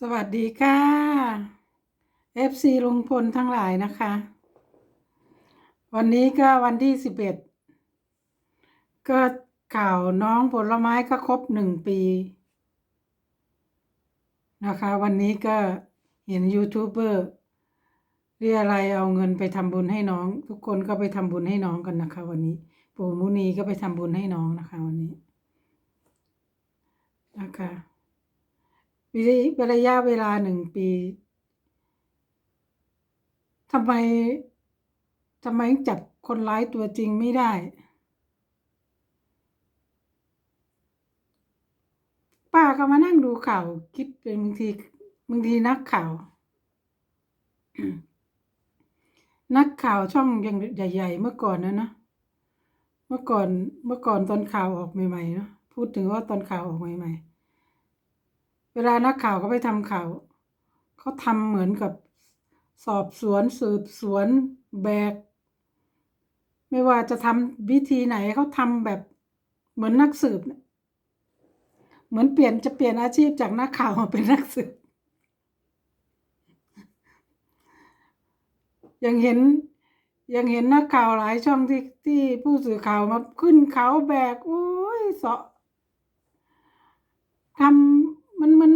สวัสดีค่ะ FC ลุงพลทั้งหลายนะคะ วันนี้ก็วันที่สิบเอ็ดก็ข่าวน้องผลไม้ก็ครบหนึ่งปี นะคะ วันนี้ก็เห็นยูทูบเบอร์เรียอะไรเอาเงินไปทำบุญให้น้อง ทุกคนก็ไปทำบุญให้น้องกันนะคะ วันนี้ปู่มุนีก็ไปทำบุญให้น้องนะคะ วันนี้นะคะ ระยะเวลาหนึ่งปีทำไมทำไมจับคนร้ายตัวจริงไม่ได้ ป้าก็มานั่งดูข่าวคิดเป็นบางทีบางทีนักข่าว นักข่าวช่องยังใหญ่ๆเมื่อก่อนนะนะเมื่อก่อนเมื่อก่อนตอนข่าวออกใหม่ๆเนาะพูดถึงว่าตอนข่าวออกใหม่ๆ เวลานักข่าวเขาไปทำข่าวเขาทำเหมือนกับสอบสวนสืบสวนแบก ไม่ว่าจะทำวิธีไหนเขาทำแบบเหมือนนักสืบเนี่ยเหมือนเปลี่ยนจะเปลี่ยนอาชีพจากนักข่าวมาเป็นนักสืบ ยังเห็นยังเห็นนักข่าวหลายช่องที่ที่ผู้สื่อข่าวมาขึ้นเขาแบก โอ้ยเสาะทำ มันมัน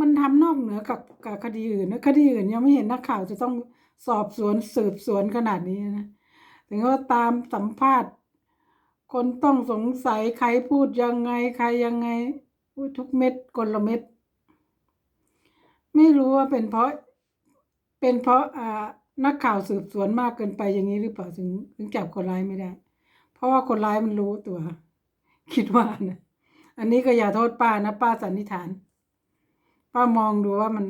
มันทำนอกเหนือกับกับคดีอื่นนะคดีอื่นยังไม่เห็นนักข่าวจะต้องสอบสวนสืบสวนขนาดนี้นะถึงว่าตามสัมภาษณ์ คนต้องสงสัยใครพูดยังไงใครยังไงพูดทุกเม็ดกลเม็ด ไม่รู้ว่าเป็นเพราะเป็นเพราะอ่านักข่าวสืบสวนมากเกินไปอย่างนี้หรือเปล่าถึงถึงจับคนร้ายไม่ได้ เพราะว่าคนร้ายมันรู้ตัว คิดว่านะ อันนี้ก็อย่าโทษป้านะ ป้าสันนิษฐาน ป้ามองดูว่ามัน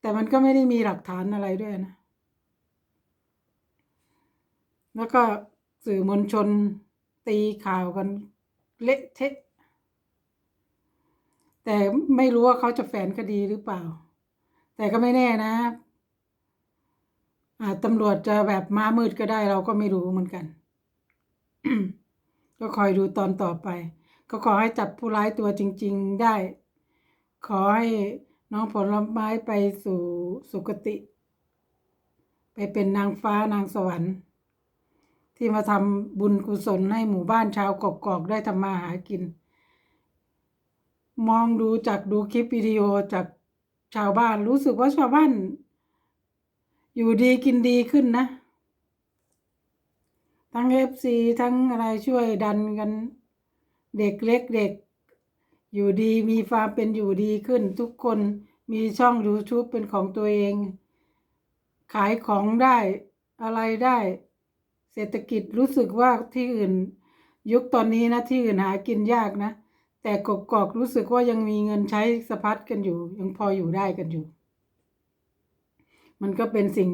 แต่มันก็ไม่ได้มีหลักฐานอะไรด้วยนะ แล้วก็สื่อมวลชนตีข่าวกันเละเทะแต่ไม่รู้ว่าเขาจะแฝนคดีหรือเปล่า แต่ก็ไม่แน่นะอาจตำรวจจะแบบม้ามืดก็ได้เราก็ไม่รู้เหมือนกัน ก็คอยดูตอนต่อไป ก็ขอให้จับผู้ร้ายตัวจริง ๆ ได้ ขอให้น้องผลไม้ไปสู่สุคติ ไปเป็นนางฟ้านางสวรรค์ ที่มาทำบุญกุศลให้หมู่บ้านชาวกกอกได้ทำมาหากิน มองดูจากดูคลิปวิดีโอจากชาวบ้านรู้สึกว่าชาวบ้าน อยู่ดีกินดีขึ้นนะ ทั้งเอฟซีทั้งอะไรช่วยดันกัน เด็กเล็กเด็ก อยู่ดีมีความเป็นอยู่ดีขึ้น ทุกคนมีช่อง YouTube เป็นของตัวเอง ขายของได้อะไรได้ เศรษฐกิจรู้สึกว่าที่อื่น ยุคตอนนี้นะที่อื่นหากินยากนะ แต่กกอกรู้สึกว่ายังมีเงินใช้สะพัดกันอยู่ ยังพออยู่ได้กันอยู่ มันก็เป็นสิ่ง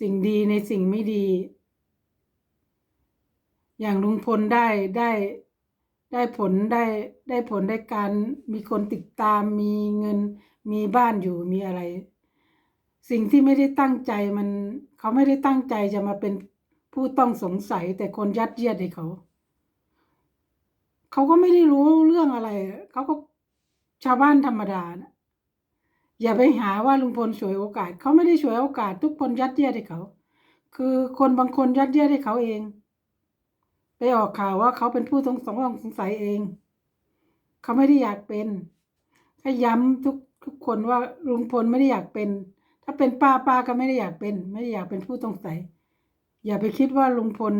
สิ่งดีในสิ่งไม่ดี อย่างลุงพลได้ได้ ได้ผลได้ได้ผลได้การมีคนติดตามมีเงินมีบ้านอยู่มีอะไร สิ่งที่ไม่ได้ตั้งใจมันเขาไม่ได้ตั้งใจจะมาเป็นผู้ต้องสงสัย แต่คนยัดเยียดให้เขา เขาก็ไม่ได้รู้เรื่องอะไร เขาก็ชาวบ้านธรรมดานะอย่าไปหาว่าลุงพลฉวยโอกาส เขาไม่ได้ฉวยโอกาส ทุกคนยัดเยียดให้เขา คือคนบางคนยัดเยียดให้เขาเอง ไปออกข่าวว่าเขาเป็นผู้ต้องสงสัยเอง เขาไม่ได้อยากเป็นถ้าย้ำทุกทุกคนว่าลุงพลไม่ได้อยากเป็น ถ้าเป็นป้าป้าก็ไม่ได้อยากเป็น ไม่ได้อยากเป็นผู้ต้องสัย อย่าไปคิดว่าลุงพล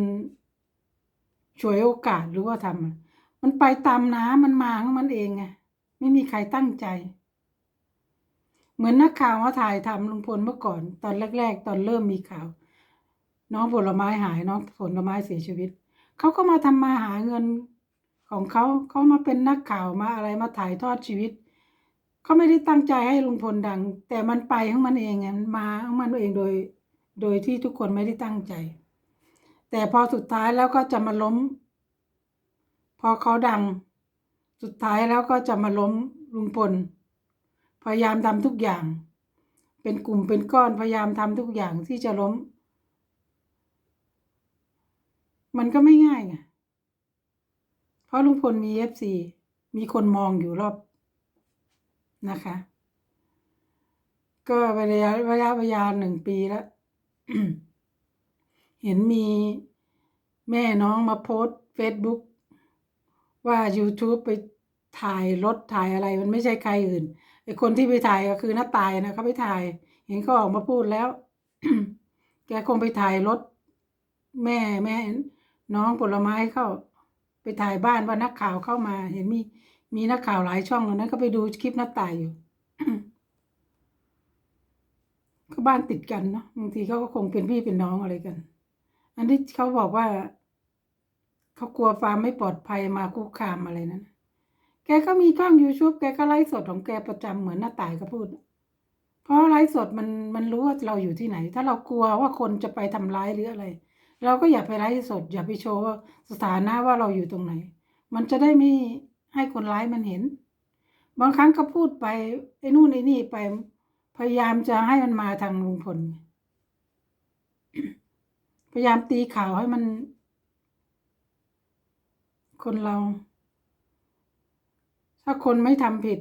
ฉวยโอกาสหรือว่าทำมันไปตามน้ำมันมาของมันเองไงไม่มีใครตั้งใจ เหมือนนักข่าวมาถ่ายทำลุงพลเมื่อก่อน ตอนแรก ๆ ตอนเริ่มมีข่าว น้องผลไม้หายน้องผลไม้เสียชีวิต เขาก็มาทำมาหาเงินของเขาเขามาเป็นนักข่าวมาอะไรมาถ่ายทอดชีวิตเขาไม่ได้ตั้งใจให้ลุงพลดัง แต่มันไปของมันเองมาของมันเองโดย โดยที่ทุกคนไม่ได้ตั้งใจ แต่พอสุดท้ายแล้วก็จะมาล้ม พอเขาดัง สุดท้ายแล้วก็จะมาล้มลุงพลพยายามทำทุกอย่าง เป็นกลุ่มเป็นก้อนพยายามทำทุกอย่างที่จะล้ม มันก็ไม่ง่ายไงเพราะลุงพลมีเอฟซีมีคนมองอยู่รอบนะคะ ก็ระยะระยะเวลาหนึ่งปีแล้ว เห็นมีแม่น้องมาโพสเฟซบุ๊กว่า YouTube ไปถ่ายรถถ่ายอะไรมันไม่ใช่ใครอื่นไอคนที่ไปถ่ายก็คือน้าตายนะเขาไปถ่าย เห็นเขาออกมาพูดแล้ว แกคงไปถ่ายรถ แม่แม่ น้องผลไม้เข้าไปถ่ายบ้านว่านักข่าวเข้ามา เห็นมีมีนักข่าวหลายช่องตอนนั้นก็ไปดูคลิปน้าตายอยู่ก็บ้านติดกันเนาะบางทีเขาก็คงเป็นพี่เป็นน้องอะไรกัน อันที่เขาบอกว่าเขากลัวฟาร์มไม่ปลอดภัยมาคุกคามอะไรนั้นแกก็มีกล้องยูทูบแกก็ไลฟ์สดของแกประจำเหมือนหน้าตายก็พูด เพราะไลฟ์สดมันมันรู้ว่าเราอยู่ที่ไหน ถ้าเรากลัวว่าคนจะไปทำร้ายหรืออะไร เราก็อย่าไปไลฟ์สด อย่าไปโชว์สถานะว่าเราอยู่ตรงไหน มันจะได้ไม่ให้คนร้ายมันเห็น บางครั้งก็พูดไปไอ้นู่นไอ้นี่ไปพยายามจะให้มันมาทางลุงพลพยายามตีข่าวให้มัน คนเรา ถ้าคนไม่ทำผิด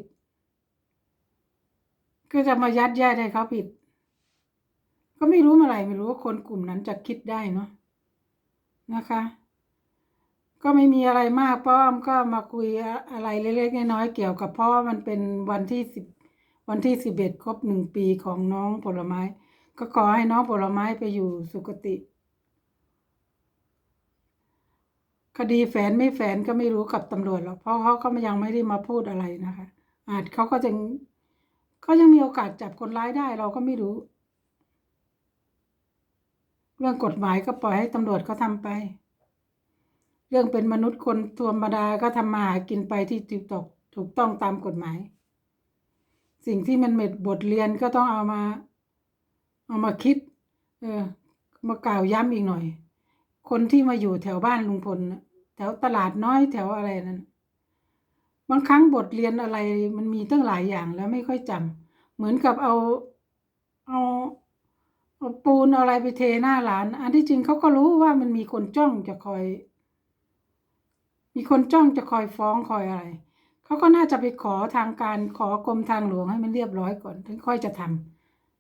ก็จะมายัดเยียดให้เขาผิด ก็ไม่รู้เมื่อไหร่ไม่รู้ว่าคนกลุ่มนั้นจะคิดได้เนาะ นะคะ ก็ไม่มีอะไรมากป้อมก็มาคุยอะไรเล็กๆน้อยๆเกี่ยวกับเพราะว่ามันเป็นวันที่สิบวันที่สิบเอ็ดครบหนึ่งปีของน้องผลไม้ ก็ขอให้น้องผลไม้ไปอยู่สุคติ คดีแฝนไม่แฝนก็ไม่รู้กับตำรวจหรอกเพราะเขาก็ยังไม่ได้มาพูดอะไรนะคะ อาจเขาก็จะก็ยังมีโอกาสจับคนร้ายได้เราก็ไม่รู้ เรื่องกฎหมายก็ปล่อยให้ตำรวจเขาทำไป เรื่องเป็นมนุษย์คนธรรมดาก็ทำมาหากินไปที่ถูกตกถูกต้องตามกฎหมาย สิ่งที่มันเม็ดบทเรียนก็ต้องเอามา เอามาคิด เออมากล่าวย้ำอีกหน่อย คนที่มาอยู่แถวบ้านลุงพลแถวตลาดน้อยแถวอะไรนั้นบางครั้งบทเรียนอะไรมันมีตั้งหลายอย่างแล้วไม่ค่อยจำเหมือนกับเอาเอา เอาปูนเอาอะไรไปเทหน้าร้าน อันที่จริงเขาก็รู้ว่ามันมีคนจ้องจะคอย มีคนจ้องจะคอยฟ้องคอยอะไรเขาก็น่าจะไปขอทางการขอกรมทางหลวงให้มันเรียบร้อยก่อนถึงค่อยจะท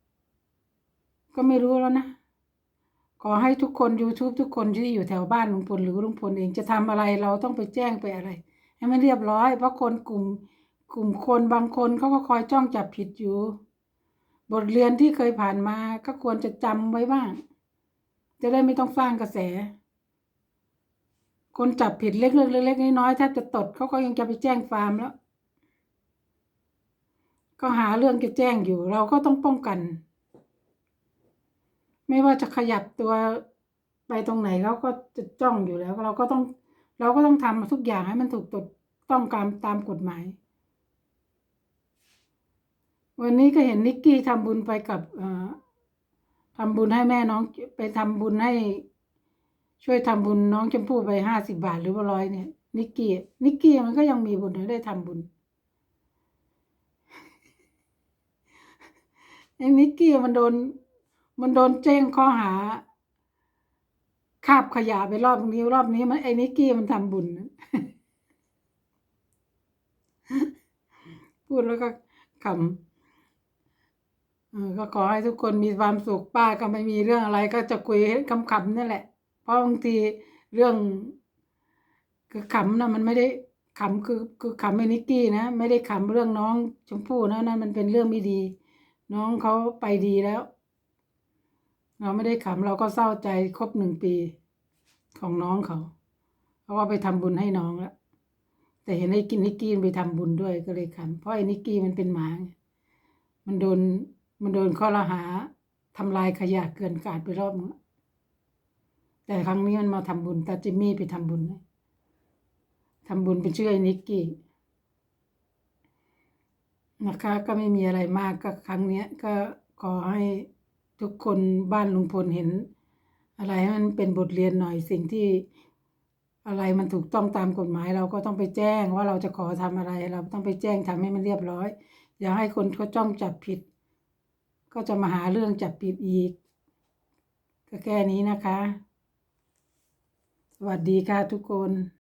ำก็ไม่รู้แล้วนะขอให้ทุกคน YouTube ทุกคนที่อยู่แถวบ้านลุงพลหรือลุงพลเองจะทำอะไรเราต้องไปแจ้งไปอะไร ให้มันเรียบร้อย เพราะคนกลุ่ม กลุ่มคนบางคนเขาก็คอยจ้องจับผิดอยู่ บทเรียนที่เคยผ่านมาก็ควรจะจำไว้บ้าง จะได้ไม่ต้องสร้างกระแส คนจับผิดเล็กๆเล็กๆน้อยๆแทบจะตดเขาก็ยังจะไปแจ้งฟาร์มแล้ว ก็หาเรื่องจะแจ้งอยู่ เราก็ต้องป้องกัน ไม่ว่าจะขยับตัวไปตรงไหนเขาก็จะจ้องอยู่แล้ว เราก็ต้อง เราก็ต้องทำทุกอย่างให้มันถูกตดต้องตามตามกฎหมาย วันนี้ก็เห็นนิกกี้ทำบุญไปกับทำบุญให้แม่น้องไปทำบุญให้ ช่วยทำบุญน้องชมพู่ไปห้าสิบาทหรือว่าร้อยเนี่ย นิกกี้นิกกี้มันก็ยังมีบุญได้ทำบุญไอ้นิกกี้มันโดน มันโดนแจ้งข้อหาคาบขยะไปรอบนี้ รอบนี้มันไอ้นิกกี้มันทำบุญพูดแล้วก็ขำ ก็ขอให้ทุกคนมีความสุขป้าก็ไม่มีเรื่องอะไร ก็จะคุยขำๆนั่นแหละ เพราะบางทีเรื่อง คือขำนะมันไม่ได้ขำคือคือขำไอ้นิกกี้นะ ไม่ได้ขำเรื่องน้องชมพู่นะนั่นมันเป็นเรื่องไม่ดี น้องเขาไปดีแล้ว เราไม่ได้ขำเราก็เศร้าใจครบหนึ่งปีของน้องเขา เพราะว่าไปทำบุญให้น้องแล้วแต่เห็นไอ้กินนิกกี้ไปทำบุญด้วยก็เลยขำเพราะไอ้นิกกี้มันเป็นหมามันโดน มันโดนข้อละหาทำลายขยะเกินกาดไปรอบนึงแต่ครั้งนี้มันมาทำบุญตาจิมมี่ไปทำบุญทำบุญเป็นชื่อไอ้นิกกี้นะคะก็ไม่มีอะไรมากก็ครั้งเนี้ยก็ขอให้ทุกคนบ้านลุงพลเห็น อะไรให้มันเป็นบทเรียนหน่อยสิ่งที่อะไรมันถูกต้องตามกฎหมายเราก็ต้องไปแจ้งว่าเราจะขอทำอะไร เราต้องไปแจ้งทำให้มันเรียบร้อย อย่าให้คนเขาจ้องจับผิด ก็จะมาหาเรื่องจับผิดอีก ก็แค่นี้นะคะ สวัสดีค่ะทุกคน